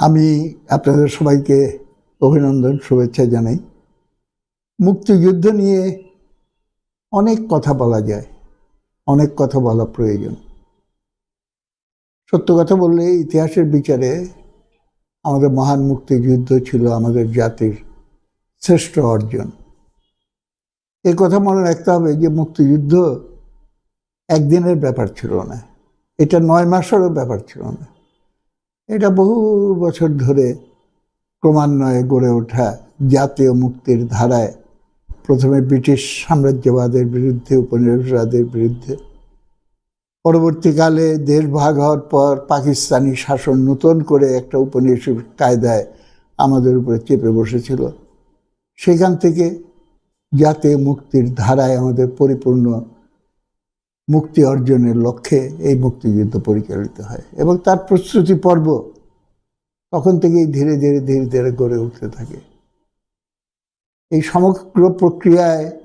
আমি আপনাদের সবাইকে অভিনন্দন, শুভেচ্ছা জানাই। মুক্তিযুদ্ধ নিয়ে অনেক কথা বলা যায়, অনেক কথা বলা প্রয়োজন। সত্য কথা বললে ইতিহাসের বিচারে আমাদের মহান মুক্তিযুদ্ধ ছিল আমাদের জাতির শ্রেষ্ঠ অর্জন। এ কথা মনে রাখতে হবে যে মুক্তিযুদ্ধ একদিনের ব্যাপার ছিল না, এটা নয় মাসেরও ব্যাপার ছিল না। এটা বহু বছর ধরে ক্রমান্বয়ে গড়ে ওঠা জাতীয় মুক্তির ধারায়। প্রথমে ব্রিটিশ সাম্রাজ্যবাদের বিরুদ্ধে, উপনিবেশবাদের বিরুদ্ধে। পরবর্তীকালে দেশ ভাগ হওয়ার পর পাকিস্তানি শাসন নতুন করে একটা উপনিবেশ কায়দায় আমাদের উপরে চেপে বসেছিল। সেখান থেকে জাতীয় মুক্তির ধারায় আমাদের পরিপূর্ণ মুক্তি অর্জনের লক্ষ্যে এই মুক্তিযুদ্ধ পরিচালিত হয় এবং তার প্রস্তুতি পর্ব তখন থেকেই ধীরে ধীরে ধীরে ধীরে গড়ে উঠতে থাকে। এই সমগ্র প্রক্রিয়ায়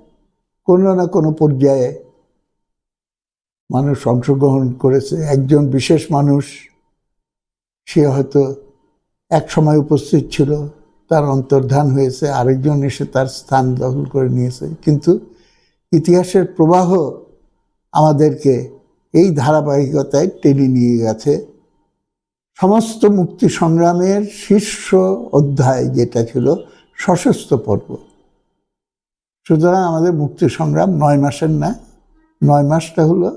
কোনো না কোনো পর্যায়ে মানুষ অংশগ্রহণ করেছে। একজন বিশেষ মানুষ, সে হয়তো এক সময় উপস্থিত ছিল, তার অন্তর্ধান হয়েছে, আরেকজন এসে তার স্থান দখল করে নিয়েছে। কিন্তু ইতিহাসের প্রবাহ আমাদেরকে এই ধারাবাহিকতায় টেনে নিয়ে গেছে। সমস্ত মুক্তি সংগ্রামের শীর্ষ অধ্যায় যেটা ছিল সশস্ত্র পর্ব। সুতরাং আমাদের মুক্তি সংগ্রাম নয় মাসের না, নয় মাসটা হলো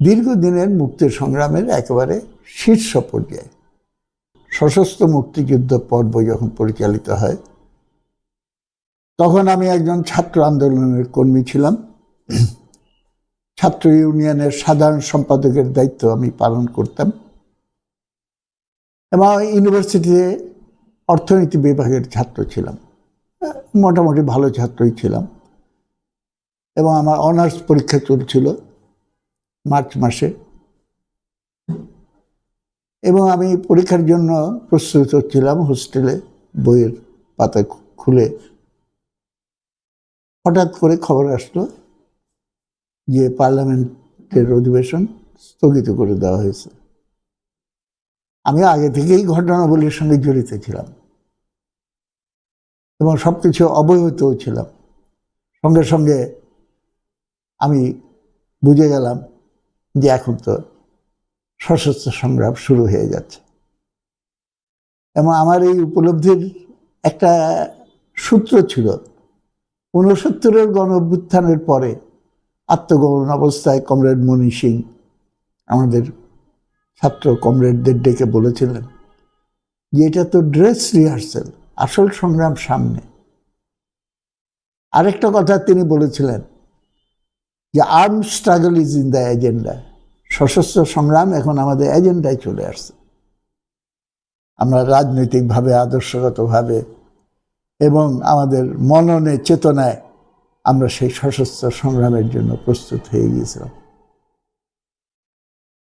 দীর্ঘদিনের মুক্তি সংগ্রামের একেবারে শীর্ষ পর্যায়ে। সশস্ত্র মুক্তিযুদ্ধ পর্ব যখন পরিচালিত হয়, তখন আমি একজন ছাত্র আন্দোলনের কর্মী ছিলাম। ছাত্র ইউনিয়নের সাধারণ সম্পাদকের দায়িত্ব আমি পালন করতাম। এবং ইউনিভার্সিটিতে অর্থনীতি বিভাগের ছাত্র ছিলাম। মোটামুটি ভালো ছাত্রই ছিলাম। এবং আমার অনার্স পরীক্ষা চলছিল মার্চ মাসে। এবং আমি পরীক্ষার জন্য প্রস্তুত হচ্ছিলাম হোস্টেলে বইয়ের পাতা খুলে। হঠাৎ করে খবর আসলো যে পার্লামেন্টের অধিবেশন স্থগিত করে দেওয়া হয়েছে। আমি আগে থেকেই ঘটনাবলীর সঙ্গে জড়িত ছিলাম। এবং সব কিছু অবহিতও ছিলাম। সঙ্গে সঙ্গে আমি বুঝে গেলাম যে এখন তো সশস্ত্র সংগ্রাম শুরু হয়ে যাচ্ছে। এবং আমার এই উপলব্ধির একটা সূত্র ছিল, ঊনসত্তরের গণ পরে আত্মগমন অবস্থায় কমরেড মনি সিং আমাদের ছাত্র কমরেডদের ডেকে বলেছিলেন যে এটা তো ড্রেস রিহার্সেল, আসল সংগ্রাম সামনে। আরেকটা কথা তিনি বলেছিলেন যে arm struggle is in the agenda, সশস্ত্র সংগ্রাম এখন আমাদের এজেন্ডায় চলে আসছে। আমরা রাজনৈতিকভাবে, আদর্শগতভাবে এবং আমাদের মননে, চেতনায় আমরা সেই সশস্ত্র সংগ্রামের জন্য প্রস্তুত হয়ে গিয়েছিলাম।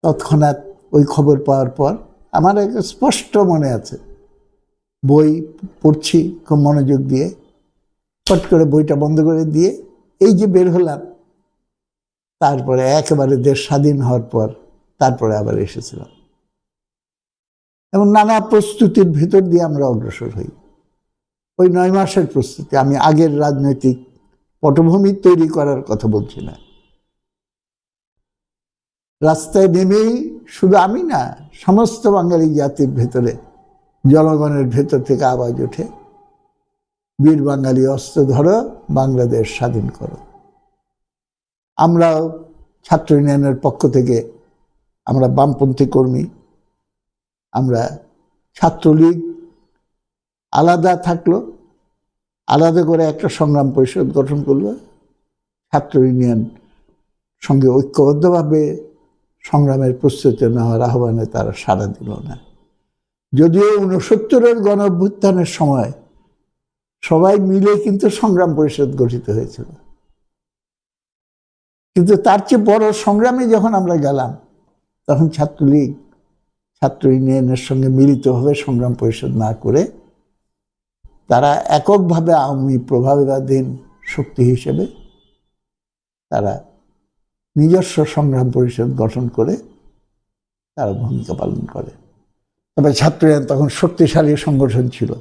তৎক্ষণাৎ ওই খবর পাওয়ার পর আমার এক স্পষ্ট মনে আছে। বই পড়ছি খুব মনোযোগ দিয়ে। ফট করে বইটা বন্ধ করে দিয়ে এই যে বের হলাম, তারপরে একেবারে দেশ স্বাধীন হওয়ার পর তারপরে আবার এসেছিলাম। এবং নানা প্রস্তুতির ভেতর দিয়ে আমরা অগ্রসর হই। ওই নয় মাসের প্রস্তুতি, আমি আগের রাজনৈতিক পটভূমি তৈরি করার কথা বলছি না। রাস্তায় নেমেই শুধু আমি না, সমস্ত বাঙালি জাতির ভেতরে, জনগণের ভেতর থেকে আওয়াজ ওঠে, বীর বাঙালি অস্ত্র ধরো, বাংলাদেশ স্বাধীন করো। আমরাও ছাত্র ইউনিয়নের পক্ষ থেকে আমরা বামপন্থী কর্মী, আমরা ছাত্রলীগ আলাদা থাকল আলাদা করে একটা সংগ্রাম পরিষদ গঠন করল। ছাত্র ইউনিয়ন সঙ্গে ঐক্যবদ্ধভাবে সংগ্রামের প্রস্তুতি নেওয়ার আহ্বানে তারা সাড়া দিল না। যদিও উনসত্তরের গণ অভ্যুত্থানের সময় সবাই মিলে কিন্তু সংগ্রাম পরিষদ গঠিত হয়েছিল। কিন্তু তার চেয়ে বড় সংগ্রামে যখন আমরা গেলাম, তখন ছাত্রলীগ, ছাত্র ইউনিয়নের সঙ্গে মিলিতভাবে সংগ্রাম পরিষদ না করে তারা এককভাবে আওয়ামী প্রভাবাধীন শক্তি হিসেবে তারা নিজস্ব সংগ্রাম পরিষদ গঠন করে তারা ভূমিকা পালন করে। তবে ছাত্রীরা তখন শক্তিশালী সংগঠন ছিল।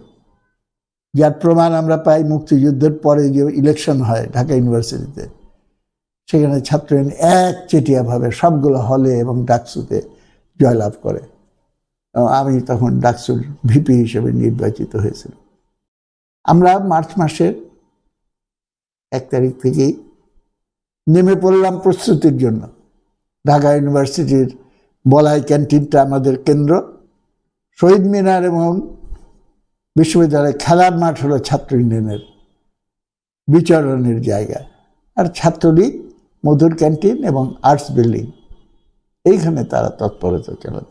যার প্রমাণ আমরা পাই মুক্তিযুদ্ধের পরে যে ইলেকশন হয় ঢাকা ইউনিভার্সিটিতে সেখানে ছাত্রীরা এক চেটিয়াভাবে সবগুলো হলে এবং ডাকসুতে জয়লাভ করে। আমি তখন ডাকসুর ভিপি হিসেবে নির্বাচিত হয়েছিল আমরা মার্চ মাসের এক তারিখ থেকেই নেমে পড়লাম প্রস্তুতির জন্য। ঢাকা ইউনিভার্সিটির বলাই ক্যান্টিনটা আমাদের কেন্দ্র। শহীদ মিনার এবং বিশ্ববিদ্যালয়ের খেলার মাঠ হলো ছাত্র ইউনিয়নের বিচরণের জায়গা। আর ছাত্রলীগ, মধুর ক্যান্টিন এবং আর্টস বিল্ডিং, এইখানে তারা তৎপরতা চালাত।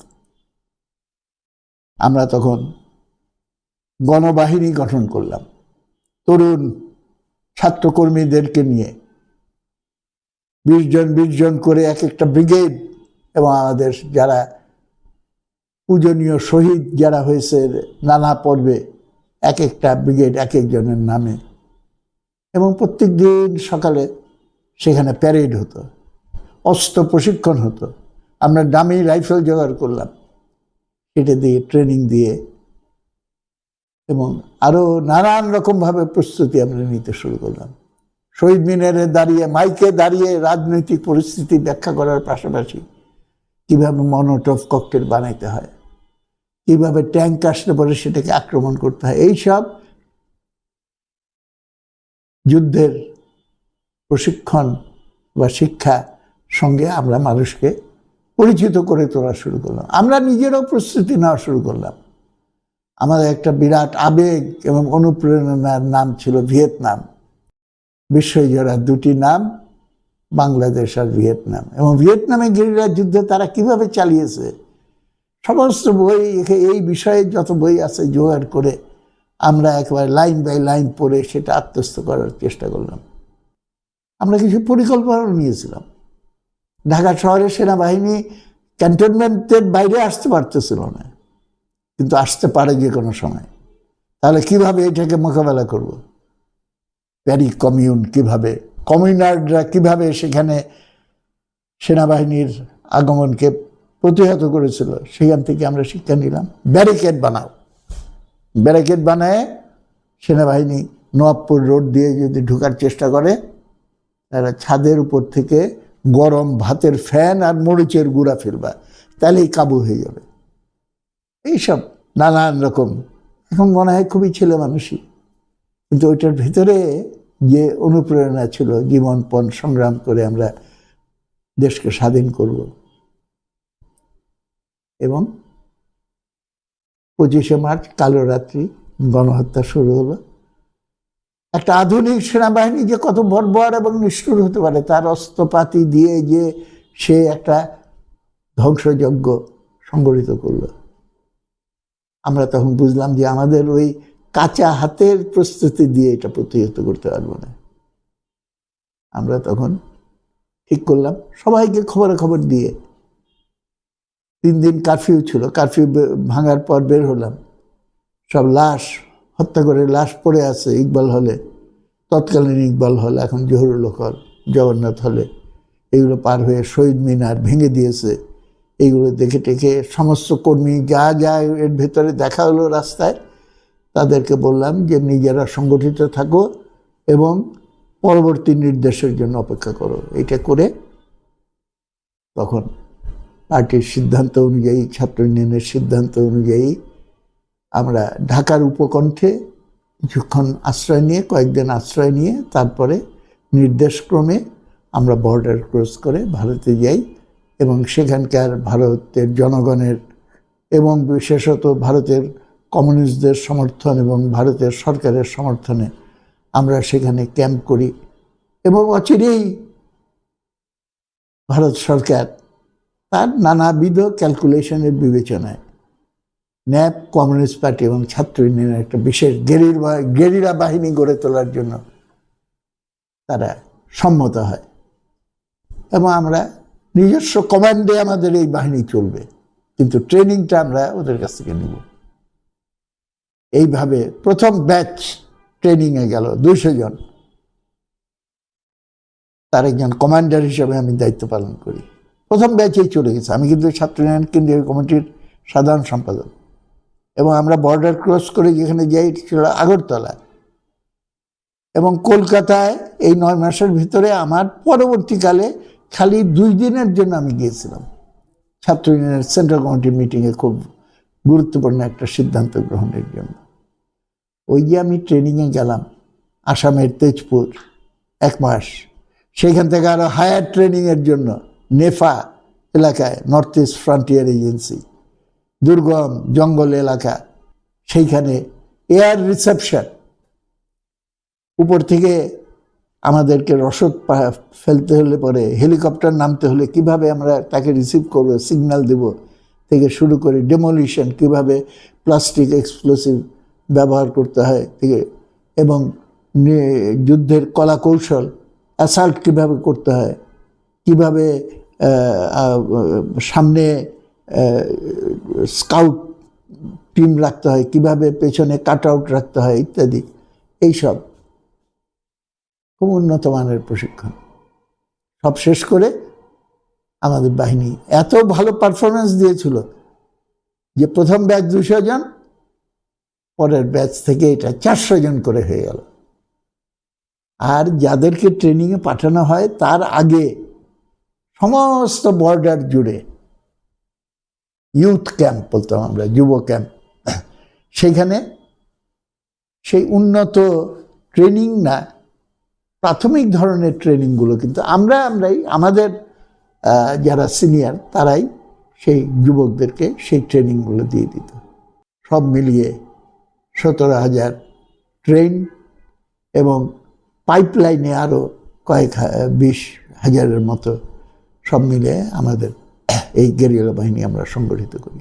আমরা তখন গণবাহিনী গঠন করলাম। তরুণ ছাত্রকর্মীদেরকে নিয়ে বিশ জন বিশ জন করে এক একটা ব্রিগেড এবং আমাদের যারা পূজনীয় শহীদ যারা হয়েছে নানা পর্বে এক একটা ব্রিগেড এক একজনের নামে এবং প্রত্যেক দিন সকালে সেখানে প্যারেড হতো, অস্ত্র প্রশিক্ষণ হতো। আমরা দামি রাইফেল জোগাড় করলাম। সেটা দিয়ে, ট্রেনিং দিয়ে এবং আরও নানান রকমভাবে প্রস্তুতি আমরা নিতে শুরু করলাম। শহীদ মিনারে দাঁড়িয়ে, মাইকে দাঁড়িয়ে রাজনৈতিক পরিস্থিতি ব্যাখ্যা করার পাশাপাশি কীভাবে মনোটফ ককটেল বানাইতে হয়, কীভাবে ট্যাঙ্ক আসলে পরে সেটাকে আক্রমণ করতে হয়, এইসব যুদ্ধের প্রশিক্ষণ বা শিক্ষা সঙ্গে আমরা মানুষকে পরিচিত করে তোলা শুরু করলাম। আমরা নিজেরাও প্রস্তুতি নেওয়া শুরু করলাম। আমাদের একটা বিরাট আবেগ এবং অনুপ্রেরণার নাম ছিল ভিয়েতনাম। বিশ্বজোড়া দুটি নাম, বাংলাদেশ আর ভিয়েতনাম। এবং ভিয়েতনামে গেরিলা যুদ্ধ তারা কীভাবে চালিয়েছে? সমস্ত বই, এই বিষয়ে যত বই আছে জোগাড় করে আমরা একেবারে লাইন বাই লাইন পড়ে সেটা আত্মস্থ করার চেষ্টা করলাম। আমরা কিছু পরিকল্পনা নিয়েছিলাম। ঢাকা শহরের সেনাবাহিনী ক্যান্টনমেন্টের বাইরে আসতে পারতেছিল না। কিন্তু আসতে পারে যে কোনো সময়। তাহলে কীভাবে এটাকে মোকাবেলা করব? প্যারি কমিউন কীভাবে? কমিউনাররা কীভাবে সেখানে সেনাবাহিনীর আগমনকে প্রতিহত করেছিল? সেখান থেকে আমরা শিক্ষা নিলাম। ব্যারিকেড বানাও। ব্যারিকেড বানায় সেনাবাহিনী নবাবপুর রোড দিয়ে যদি ঢোকার চেষ্টা করে, তারা ছাদের উপর থেকে গরম ভাতের ফ্যান আর মরিচের গুঁড়া ফেলবা। তাহলেই কাবু হয়ে যাবে। এইসব নানান রকম। এখন মনে হয় খুবই ছেলে মানুষই। কিন্তু ওইটার ভিতরে যে অনুপ্রেরণা ছিল, জীবনপণ সংগ্রাম করে আমরা দেশকে স্বাধীন করব। এবং পঁচিশে মার্চ, কালো রাত্রি, গণহত্যা শুরু হলো। একটা আধুনিক সেনাবাহিনী যে কত বর্বর এবং নিষ্ঠুর হতে পারে, তার অস্ত্রপাতি দিয়ে যে সে একটা ধ্বংসযজ্ঞ সংগঠিত করল। আমরা তখন বুঝলাম যে আমাদের ওই কাঁচা হাতের প্রস্তুতি দিয়ে এটা প্রতিহত করতে পারব না। আমরা তখন ঠিক করলাম, সবাইকে খবরে খবর দিয়ে। তিন দিন কারফিউ ছিল, কারফিউ ভাঙার পর বের হলাম। সব লাশ, হত্যা করে লাশ পড়ে আছে ইকবাল হলে, তৎকালীন ইকবাল হল, এখন জহুরুল হল জগন্নাথ হলে। এগুলো পার হয়ে শহীদ মিনার ভেঙে দিয়েছে। এইগুলো দেখে টেকে সমস্ত কর্মী যা যা এর ভেতরে দেখা হলো রাস্তায়, তাদেরকে বললাম যে নিজেরা সংগঠিত থাকো এবং পরবর্তী নির্দেশের জন্য অপেক্ষা করো। এটা করে তখন পার্টির সিদ্ধান্ত অনুযায়ী, ছাত্র ইউনিয়নের সিদ্ধান্ত অনুযায়ী আমরা ঢাকার উপকণ্ঠে কিছুক্ষণ আশ্রয় নিয়ে, কয়েকদিন আশ্রয় নিয়ে তারপরে নির্দেশক্রমে আমরা বর্ডার ক্রস করে ভারতে যাই। এবং সেখানকার ভারতের জনগণের এবং বিশেষত ভারতের কমিউনিস্টদের সমর্থন এবং ভারতের সরকারের সমর্থনে আমরা সেখানে ক্যাম্প করি এবং অচিরেই ভারত সরকার তার নানাবিধ ক্যালকুলেশনের বিবেচনায় ন্যাপ কমিউনিস্ট পার্টি এবং ছাত্র ইউনিয়নের একটা বিশেষ গেরির গেরিরা বাহিনী গড়ে তোলার জন্য তারা সম্মত হয় এবং আমরা নিজস্ব কমান্ডে আমাদের এই বাহিনী চলবে, কিন্তু ট্রেনিংটা আমরা ওদের কাছ থেকে নিব। এইভাবে প্রথম ব্যাচ ট্রেনিংয়ে গেল দুইশো জন। তার একজন কমান্ডার হিসেবে আমি দায়িত্ব পালন করি। প্রথম ব্যাচেই চলে গেছে। আমি কিন্তু ছাত্র ইউনিয়ন কেন্দ্রীয় কমিটির সাধারণ সম্পাদক। এবং আমরা বর্ডার ক্রস করে যেখানে যাই ছিল আগরতলা। এবং কলকাতায় এই নয় মাসের ভিতরে আমার পরবর্তীকালে খালি দুই দিনের জন্য আমি গিয়েছিলাম। ছাত্র ইউনিয়নের সেন্ট্রাল কমিটির মিটিংয়ে খুব গুরুত্বপূর্ণ একটা সিদ্ধান্ত গ্রহণের জন্য। ওই যে আমি ট্রেনিংয়ে গেলাম, আসামের তেজপুর এক মাস। সেখান থেকে আরও হায়ার ট্রেনিংয়ের জন্য নেফা এলাকায় নর্থ ইস্ট ফ্রন্টিয়ার এজেন্সি দুর্গম জঙ্গল এলাকা, সেইখানে এয়ার রিসেপশন উপর থেকে আমাদেরকে রসদ ফেলতে হলে পরে হেলিকপ্টার নামতে হলে কীভাবে আমরা তাকে রিসিভ করব সিগন্যাল দেব থেকে শুরু করে ডেমোলিশন কীভাবে প্লাস্টিক এক্সপ্লোসিভ ব্যবহার করতে হয় থেকে এবং যুদ্ধের কলা কৌশল অ্যাসাল্ট কীভাবে করতে হয়, কীভাবে সামনে স্কাউট টিম রাখতে হয়, কীভাবে পেছনে কাট আউট রাখতে হয় ইত্যাদি, এইসব। খুব উন্নত মানের প্রশিক্ষণ। সব শেষ করে আমাদের বাহিনী এত ভালো পারফরমেন্স দিয়েছিল যে প্রথম ব্যাচ দুশো জন, পরের ব্যাচ থেকে এটা চারশো জন করে হয়ে গেল। আর যাদেরকে ট্রেনিংয়ে পাঠানো হয়, তার আগে সমস্ত বর্ডার জুড়ে ইউথ ক্যাম্প বলতাম আমরা, যুব ক্যাম্প সেখানে সেই উন্নত ট্রেনিং না প্রাথমিক ধরনের ট্রেনিংগুলো কিন্তু আমরা, আমরাই, আমাদের যারা সিনিয়র, তারাই সেই যুবকদেরকে সেই ট্রেনিংগুলো দিয়ে দিত। সব মিলিয়ে সতেরো হাজার ট্রেন এবং পাইপলাইনে আরও কয়েক বিশ হাজারের মতো সব মিলে আমাদের এই গেরিলা বাহিনী আমরা সংগঠিত করি।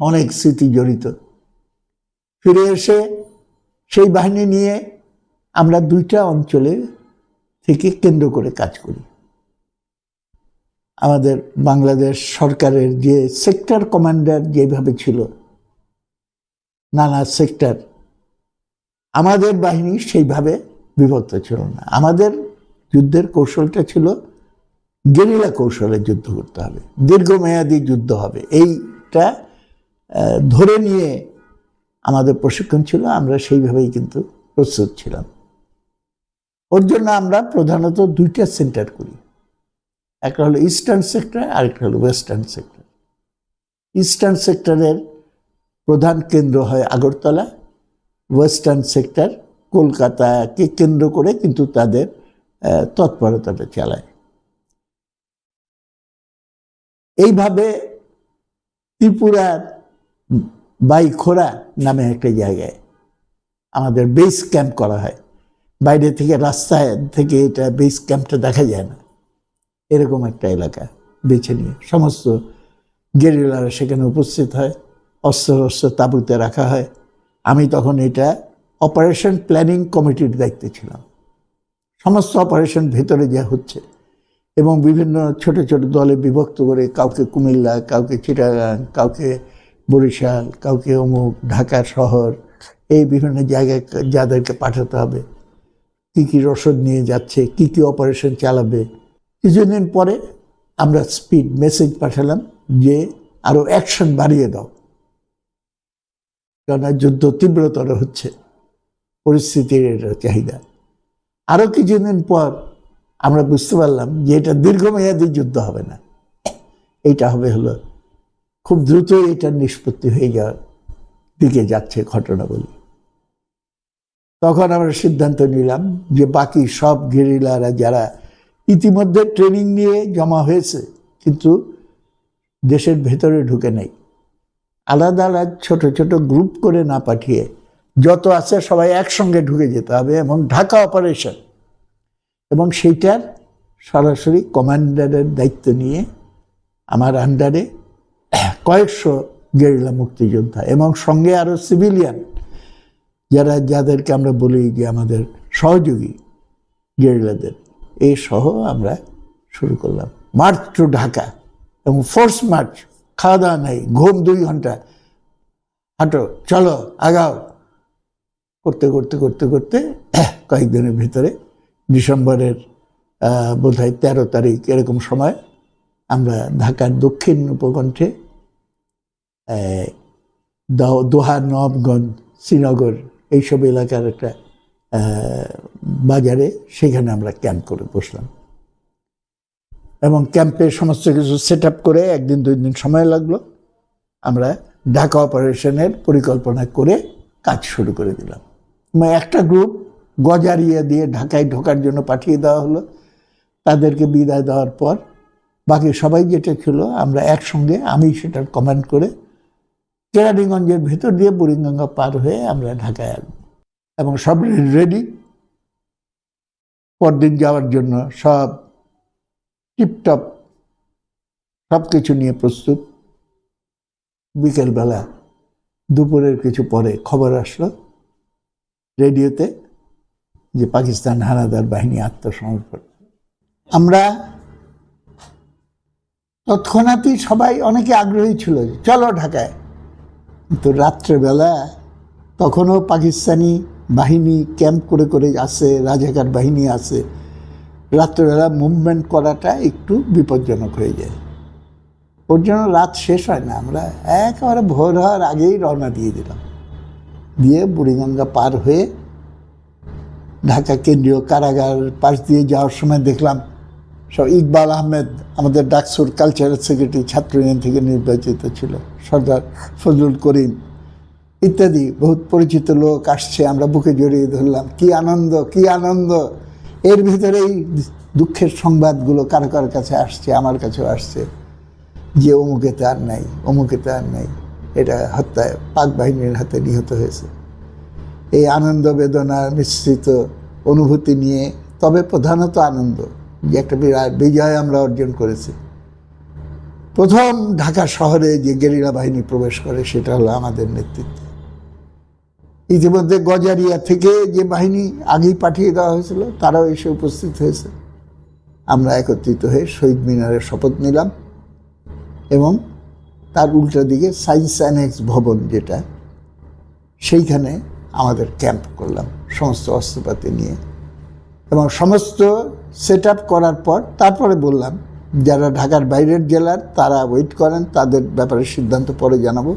অনেক স্মৃতি জড়িত। ফিরে এসে সেই বাহিনী নিয়ে আমরা দুইটা অঞ্চলে থেকে কেন্দ্র করে কাজ করি। আমাদের বাংলাদেশ সরকারের যে সেক্টর কমান্ডার যেভাবে ছিল, নানা সেক্টর, আমাদের বাহিনী সেইভাবে বিভক্ত ছিল না। আমাদের যুদ্ধের কৌশলটা ছিল গেরিলা কৌশলে যুদ্ধ করতে হবে, দীর্ঘমেয়াদী যুদ্ধ হবে। এইটা ধরে নিয়ে আমাদের প্রশিক্ষণ ছিল, আমরা সেইভাবেই কিন্তু প্রস্তুত ছিলাম। ওর জন্য আমরা প্রধানত দুইটা সেন্টার করি। একটা হলো ইস্টার্ন সেক্টর আর একটা হলো ওয়েস্টার্ন সেক্টর। ইস্টার্ন সেক্টরের প্রধান কেন্দ্র হয় আগরতলা, ওয়েস্টার্ন সেক্টর কলকাতাকে কেন্দ্র করে কিন্তু তাদের তৎপরতাটা চালায়। এইভাবে ত্রিপুরার বাইখোরা নামে একটা জায়গায় আমাদের বেস ক্যাম্প করা হয়। বাইরে থেকে রাস্তায় থেকে এটা বেস ক্যাম্পটা দেখা যায় না। এরকম একটা এলাকা বেছে নিয়ে। সমস্ত গেরিলারা সেখানে উপস্থিত হয়, অস্ত্র অস্ত্র তাঁবুতে রাখা হয়। আমি তখন এটা অপারেশন প্ল্যানিং কমিটির দায়িত্বে ছিলাম। সমস্ত অপারেশন ভেতরে যা হচ্ছে এবং বিভিন্ন ছোট ছোট দলে বিভক্ত করে কাউকে কুমিল্লা, কাউকে চিটাগাং, কাউকে বরিশাল, কাউকে অমুক ঢাকা শহর, এই বিভিন্ন জায়গায় যাদেরকে পাঠাতে হবে। কী কী রসদ নিয়ে যাচ্ছে, কী কী অপারেশন চালাবে। কিছুদিন পরে আমরা স্পিড মেসেজ পাঠালাম যে আরও অ্যাকশন বাড়িয়ে দাও। কেননা যুদ্ধ তীব্রতর হচ্ছে, পরিস্থিতির এটা চাহিদা। আরও কিছুদিন পর আমরা বুঝতে পারলাম যে এটা দীর্ঘমেয়াদী যুদ্ধ হবে না। এইটা হবে হলো খুব দ্রুতই এটা নিষ্পত্তি হয়ে যাওয়ার দিকে যাচ্ছে ঘটনাগুলি তখন আমরা সিদ্ধান্ত নিলাম যে বাকি সব গেরিলারা যারা ইতিমধ্যে ট্রেনিং নিয়ে জমা হয়েছে, কিন্তু দেশের ভেতরে ঢুকে নেই। আলাদা আলাদা ছোট ছোট গ্রুপ করে না পাঠিয়ে যত আছে সবাই একসঙ্গে ঢুকে যেতে হবে এবং ঢাকা অপারেশন। এবং সেইটার সরাসরি কমান্ডারের দায়িত্ব নিয়ে আমার আন্ডারে কয়েকশো গেরিলা মুক্তিযোদ্ধা এবং সঙ্গে আরও সিভিলিয়ান যারা, যাদেরকে আমরা বলি যে আমাদের সহযোগী গেরিলাদের, এই সহ আমরা শুরু করলাম। মার্চ টু ঢাকা এবং ফোর্স মার্চ, খাওয়া দাওয়া নেই, ঘুম দুই ঘণ্টা। হাঁটো, চলো, আগাও। করতে করতে করতে করতে কয়েকদিনের ভিতরে ডিসেম্বরের বোধ হয় তেরো তারিখ এরকম সময় আমরা ঢাকার দক্ষিণ উপকণ্ঠে দোহা নবগঞ্জ শ্রীনগর এইসব এলাকার একটা বাজারে সেখানে আমরা ক্যাম্প করে বসলাম। এবং ক্যাম্পে সমস্ত কিছু সেট করে একদিন, দুই দিন সময় লাগল। আমরা ঢাকা অপারেশনের পরিকল্পনা করে কাজ শুরু করে দিলাম। মানে একটা গ্রুপ গজারিয়া দিয়ে ঢাকায় ঢোকার জন্য পাঠিয়ে দেওয়া হলো। তাদেরকে বিদায় দেওয়ার পর বাকি সবাই যেটা ছিল আমরা একসঙ্গে আমি সেটার কমান্ড করে কেরানীগঞ্জের ভেতর দিয়ে বুড়িগঙ্গা পার হয়ে আমরা ঢাকায় আসব। এবং সব রেডি পরদিন যাওয়ার জন্য সব টিপটপ সব কিছু নিয়ে প্রস্তুত। বিকেলবেলা দুপুরের কিছু পরে খবর আসলো রেডিওতে যে পাকিস্তান হানাদার বাহিনী আত্মসমর্পণ। আমরা তৎক্ষণাৎই সবাই অনেকে আগ্রহী ছিল চলো ঢাকায়। কিন্তু রাত্রেবেলা তখনও পাকিস্তানি বাহিনী ক্যাম্প করে করে আছে রাজাকার বাহিনী আছে রাত্রেবেলা মুভমেন্ট করাটা একটু বিপজ্জনক হয়ে যায়। ওর জন্য রাত শেষ হয় না, আমরা একেবারে ভোর হওয়ার আগেই রওনা দিয়ে দিলাম। দিয়ে বুড়িগঙ্গা পার হয়ে ঢাকা কেন্দ্রীয় কারাগার পাশ দিয়ে যাওয়ার সময় দেখলাম, সব ইকবাল আহমেদ, আমাদের ডাকসুর কালচারাল সেক্রেটারি ছাত্র ইউনিয়ন থেকে নির্বাচিত ছিল। সর্দার ফজলুল করিম ইত্যাদি বহুত পরিচিত লোক আসছে, আমরা বুকে জড়িয়ে ধরলাম। কি আনন্দ কি আনন্দ। এর ভিতরেই দুঃখের সংবাদগুলো কারও কারও কাছে আসছে, আমার কাছেও আসছে, যে অমুকে তার নাই, অমুকে তার নাই। এটা হত্যায় পাক বাহিনীর হাতে নিহত হয়েছে। এই আনন্দ বেদনা মিশ্রিত অনুভূতি নিয়ে, তবে প্রধানত আনন্দ, যে একটা বিরাট বিজয় আমরা অর্জন করেছি। প্রথম ঢাকা শহরে যে গেরিলা বাহিনী প্রবেশ করে, সেটা হলো আমাদের নেতৃত্বে। ইতিমধ্যে গজারিয়া থেকে যে বাহিনী আগেই পাঠিয়ে দেওয়া হয়েছিল, তারাও এসে উপস্থিত হয়েছে। আমরা একত্রিত হয়ে শহীদ মিনারের শপথ নিলাম এবং তার উল্টা দিকে সায়েন্স অ্যানেক্স ভবন যেটা, সেইখানে আমাদের ক্যাম্প করলাম, সমস্ত অস্ত্রপাতি নিয়ে। এবং সমস্ত সেট করার পর তারপরে বললাম যারা ঢাকার বাইরের জেলার, তারা ওয়েট করেন, তাদের ব্যাপারে সিদ্ধান্ত পরে জানাব।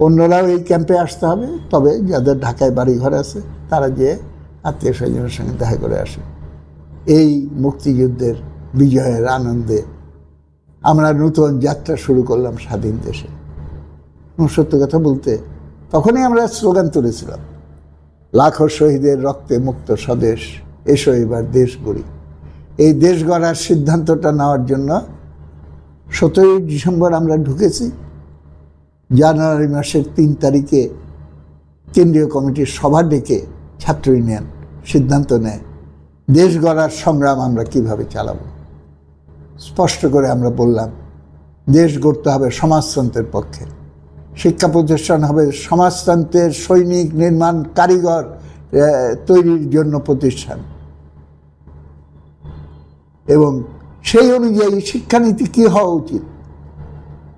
অন্যরাও এই ক্যাম্পে আসতে হবে, তবে যাদের ঢাকায় বাড়ি ঘর আছে, তারা যে আত্মীয় স্বজনের সঙ্গে দেখা করে আসে এই মুক্তিযুদ্ধের বিজয়ের আনন্দে আমরা নতুন যাত্রা শুরু করলাম স্বাধীন দেশে। সত্য কথা বলতে, তখনই আমরা স্লোগান তুলেছিলাম, লাখো শহীদের রক্তে মুক্ত স্বদেশ, এসো এবার দেশ গড়ি। এই দেশ গড়ার সিদ্ধান্তটা নেওয়ার জন্য সতেরোই ডিসেম্বর আমরা ঢুকেছি। জানুয়ারি মাসের তিন তারিখে কেন্দ্রীয় কমিটির সভা ডেকে ছাত্র ইউনিয়ন সিদ্ধান্ত নেয়, দেশ গড়ার সংগ্রাম আমরা কীভাবে চালাবো? স্পষ্ট করে আমরা বললাম, দেশ গড়তে হবে সমাজতন্ত্রের পক্ষে। শিক্ষা প্রতিষ্ঠান হবে সমাজতন্ত্রের সৈনিক নির্মাণ কারিগর তৈরির জন্য প্রতিষ্ঠান। এবং সেই অনুযায়ী শিক্ষানীতি কী হওয়া উচিত?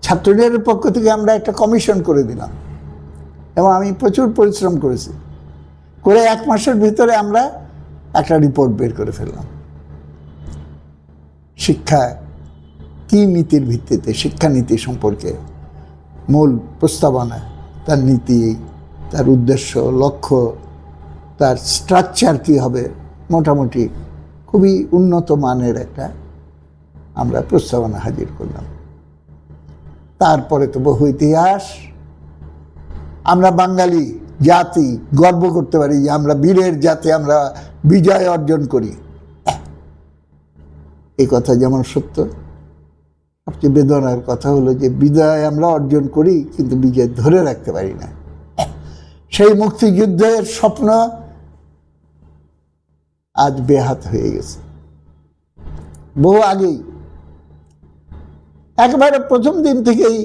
ছাত্রদের পক্ষ থেকে আমরা একটা কমিশন করে দিলাম এবং আমি প্রচুর পরিশ্রম করেছি। করে এক মাসের ভিতরে আমরা একটা রিপোর্ট বের করে ফেললাম। শিক্ষা কি নীতির ভিত্তিতে, শিক্ষানীতি সম্পর্কে মূল প্রস্তাবনা, তার নীতি, তার উদ্দেশ্য, লক্ষ্য, তার স্ট্রাকচার কী হবে, মোটামুটি খুবই উন্নত মানের একটা আমরা প্রস্তাবনা হাজির করলাম। তারপরে তো বহু ইতিহাস। আমরা বাঙালি জাতি, গর্ব করতে পারি যে আমরা বীরের জাতি, আমরা বিজয় অর্জন করি। এই কথা যেমন সত্য। সবচেয়ে বেদনার কথা হলো যে বিজয় আমরা অর্জন করি, কিন্তু বিজয় ধরে রাখতে পারি না। সেই মুক্তিযুদ্ধের স্বপ্ন আজ বেহাত হয়ে গেছে। বহু আগেই, একেবারে প্রথম দিন থেকেই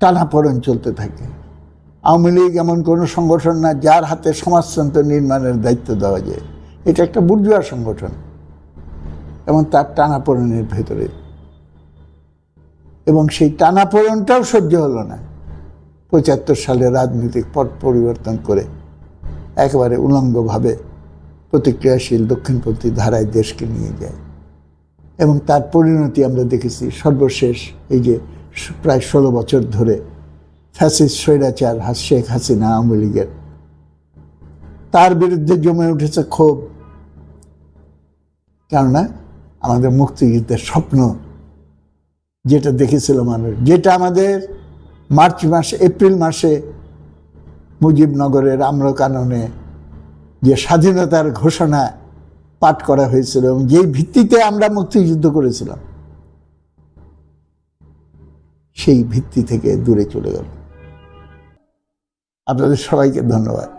টানাপড়ন চলতে থাকে। আওয়ামী লীগ এমন কোনো সংগঠন না যার হাতে সমাজতন্ত্র নির্মাণের দায়িত্ব দেওয়া যায়। এটা একটা বুর্জুয়া সংগঠন এবং তার টানাপোড়েনের ভেতরে। এবং সেই টানাপোড়নটাও সহ্য হলো না। পঁচাত্তর সালে রাজনৈতিক পট পরিবর্তন করে একেবারে উলঙ্গভাবে প্রতিক্রিয়াশীল দক্ষিণপন্থী ধারায় দেশকে নিয়ে যায়। এবং তার পরিণতি আমরা দেখেছি সর্বশেষ এই যে প্রায় ষোলো বছর ধরে ফ্যাসিস্ট স্বৈরাচার শেখ হাসিনা আওয়ামী লীগের। তার বিরুদ্ধে জমে উঠেছে ক্ষোভ। কেননা আমাদের মুক্তিযুদ্ধের স্বপ্ন যেটা দেখেছিল মানুষ, যেটা আমাদের মার্চ মাসে, এপ্রিল মাসে মুজিবনগরের আম্রকাননে যে স্বাধীনতার ঘোষণা পাঠ করা হয়েছিল এবং যেই ভিত্তিতে আমরা মুক্তিযুদ্ধ করেছিলাম, সেই ভিত্তি থেকে দূরে চলে গেল। আপনাদের সবাইকে ধন্যবাদ।